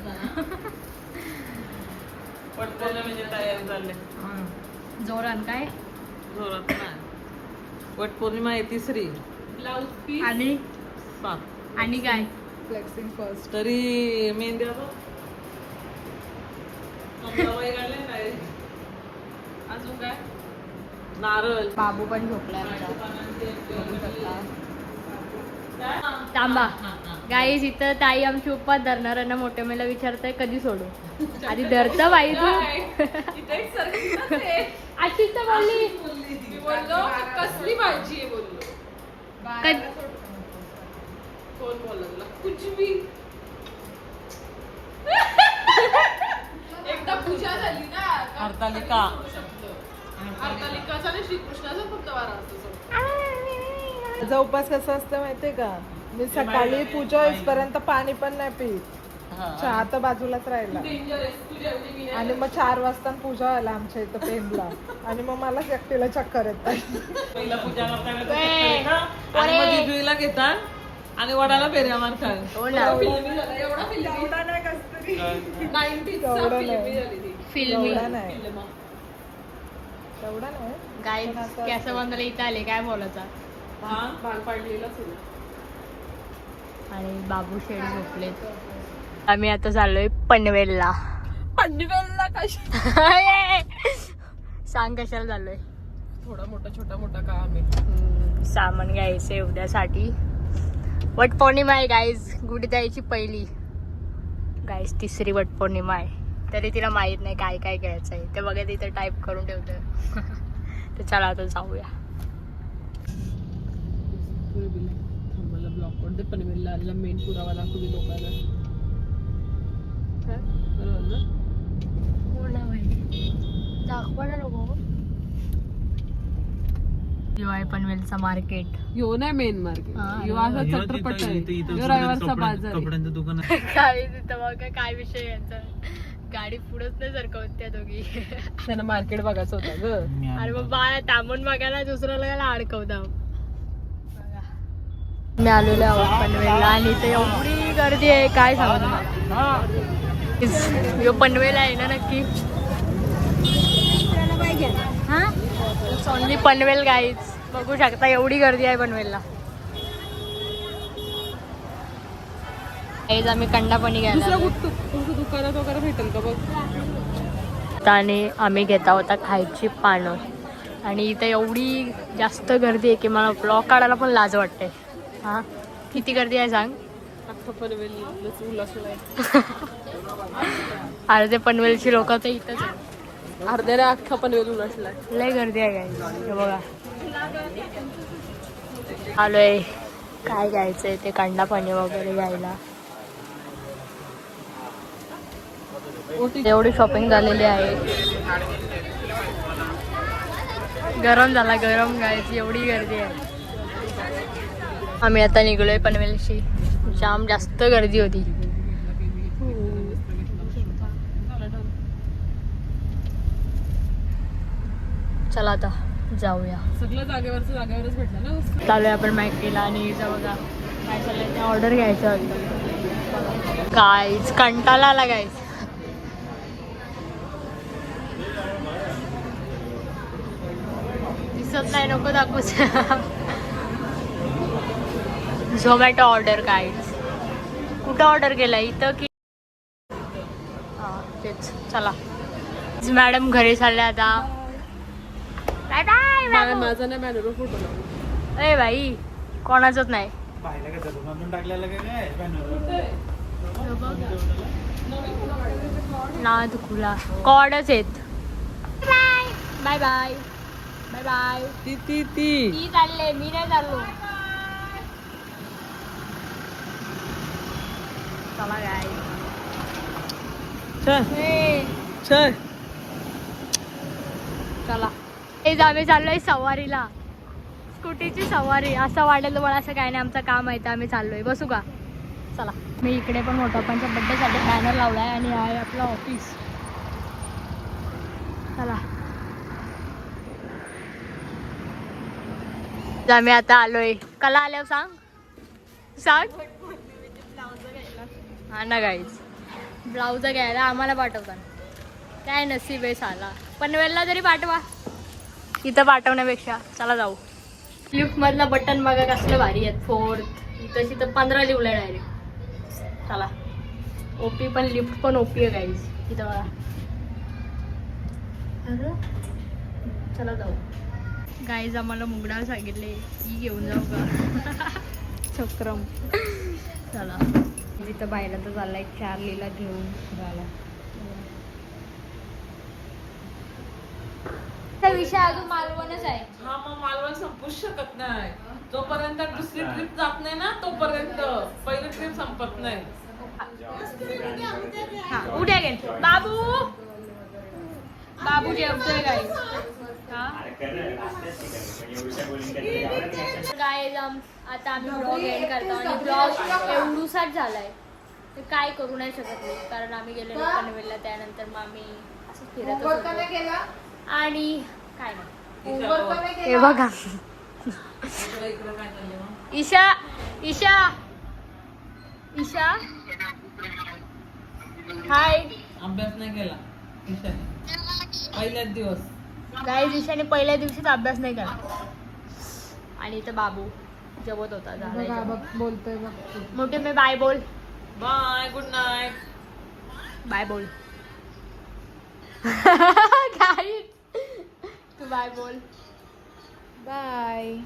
पटकन म्हणजे तयारी चालले जोरान काय? जोरात नाही. वट पौर्णिमा आहे तिसरी. Blouse piece. आणि? आणि काय? फ्लेक्सिंग फर्स्ट तरी मेहंद्या अजून काय? नारळ. बाबू पण झोपला आमचा. थांबा. गाईज इथं ताई आमची उपास धरणार ना मोठ्या मला विचारताय कधी सोडू? आधी धरतं बाई तू. अशीच तर बोलली कसली भाजी एकदा पूजा झाली ना हरतालिका. हरतालिकाचा आणि श्रीकृष्णाचा फक्त वारा असतो माझा उपास कसा असतं माहितीये का? मी सकाळी पूजा होईपर्यंत पाणी पण नाही पित. चहा तर बाजूलाच राहिला. आणि मग चार वाजता पूजा व्हायला आमच्या इथं पेनला आणि मग मलाच एकटीला चक्कर येतात येतं. घेतात आणि वडाला फेऱ्या मारतात हो ना फिल्मी झाला एवढा फिल्मी. नाही फिल्मी नाही. झाली ती. फिल्मी. एवढा नाही. फिल्म. एवढा नाही. गाईज कॅसं बंदला इथं आले काय बोलायचा? हा? भाग पाडलेलाच होता आणि बाबू शेड झोपलेत. आम्ही आता चाललोय पनवेलला. पनवेलला कशी सांग कशाला चाललोय? थोडा मोठा छोटा मोठा काम आहे. हम्म, सामान घ्यायचंय उद्यासाठी. वट पौर्णिमा आहे गाईज गुढी द्यायची पहिली. गाईज तिसरी वट पौर्णिमा आहे. तरी तिला माहीत नाही काय काय घ्यायचं आहे ते बघा तिथं टाईप करून ठेवतं तर चला आता जाऊया. थांबाला ब्लॉक करते पनवेलला आलेला मेन पुरावा दाखवू दे लोकांना. काय? बरोबर ना? दाखवा ना पनवेलचा मार्केट यो नाही मेन मार्केट हा, यो असा चटरपट आहे यो रविवारचा बाजार. कपड्यांचं दुकान काय तिथं बघा काय विषय यांचा? गाडी पुढंच नाही सरकवत त्या दोघी. त्यांना मार्केट बघायचं होतं ग. अरे मग बाळा थांबून बघायला दुसऱ्या लगायला अडकवता. मी आलेलो आहोत पनवेलला आणि इथे एवढी गर्दी आहे काय सांगू तुम्हाला? यो पनवेल आहे ना नक्की. हा? ओनली पनवेल गाईज बघू शकता एवढी गर्दी आहे पनवेलला. गाईज आम्ही कंडा पाणी घ्यायला दुसऱ्या आलोय. कुठं? तुमचं दुकानात वगैरे भेटेल का बघ? आणि आम्ही घेता होता खायची पानं. आणि इथं एवढी जास्त गर्दी आहे की मला ब्लॉग काढायला पण लाज वाटते. हा. किती गर्दी आहे सांग? अख्खा पनवेल उलसलाय अरे ते पनवेलची लोक तर इथंच. अर्ध्याने अख्खा पनवेल उलसलाय लय गर्दी आहे काय हे बघा. आलोय. काय घ्यायचंय ते कांदा पाणी वगैरे घ्यायला एवढी शॉपिंग झालेली आहे. गरम झाला गरम गायची एवढी गर्दी आहे. आम्ही आता निघलोय पनवेलशी. जाम जास्त गर्दी होती. चला आता जाऊया. सगळं जागेवरचं जागेवरच भेटलं ना. चालूया आपण मॅकडीला आणि बघा. काय चाललंय? ते ऑर्डर घ्यायचं होतं काहीच कंटाळा आला गाईच दिसत नाही नको दाखवूच झोमॅटो ऑर्डर काहीच कुठं ऑर्डर केलं इथं की हां तेच. चला. मॅडम घरी चालल्या आता. बाय बाय माझा नाही बॅनरवर फोटो ए बाई. कोणाचंच नाही. पाहिलं का त्याला म्हणून टाकलेलं का काय banner? ना दुखुला कॉडच आहेत. बाय बाय बाय बाय ती ती. ती मी चालले मी नाही चाललो. चला गाय चल. चल. चला. हे आम्ही चाललोय सवारीला. स्कूटीची सवारी. असं वाटेल तुम्हाला असं काय नाही. आमचं काम आहे तर आम्ही चाललोय. बसू का? चला. मी इकडे पण मोठप्पांच्या बड्डेसाठी बॅनर लावलाय आणि आहे आपलं ऑफिस चला. आम्ही आता आलोय. कला आल्यावर सांग. सांग. हा ना गाईज ब्लाऊज घ्यायला आम्हाला पाठवतात. काय नसीब आहे साला. पनवेलला तरी पाठवा. इथं पाठवण्यापेक्षा. चला जाऊ. लिफ्टमधला बटन बघा कसलं भारी आहेत. फोर्थ इथं तिथं पंधरा लिवलं डायरेक्ट चला. ओपी पण लिफ्ट पण ओपी आहे गाईज इथं बघा. चला जाऊ. गाईज आम्हाला मुगडा सांगितले. की घेऊन जाऊ का? चक्रम. चला. तिथं बाहेर तर चाललाय चार्लीला घेऊन. झाला. विषय अजून मालवणच आहे हा मग मालवण संपूच शकत नाही. जोपर्यंत दुसरी ट्रिप जात नाही ना तोपर्यंत पहिली ट्रिप संपत नाही. हा उद्या गेल बाबू! बाबू जेवतोय गाई गाय आता आम्ही ब्लॉग एंड करतो आणि ब्लॉग एवढूसाच झालाय. तर काय करू नाही शकत मी कारण आम्ही गेलेलो पनवेलला त्यानंतर मग आम्ही असं फिरत होतो. आणि काय नाही. हे बघा? ईशा ईशा. ईशा. हाय अभ्यास नाही केला ईशाने पहिल्याच दिवस. गाईज ईशाने पहिल्या दिवशीच अभ्यास नाही केला आणि इथं बाबू जेवत होता झाला बघा जेवण. बघ बोलतोय बघ. मोठे मी बाय बोल. Bye good night. बाय बोल. तू बाय बोल. बाय.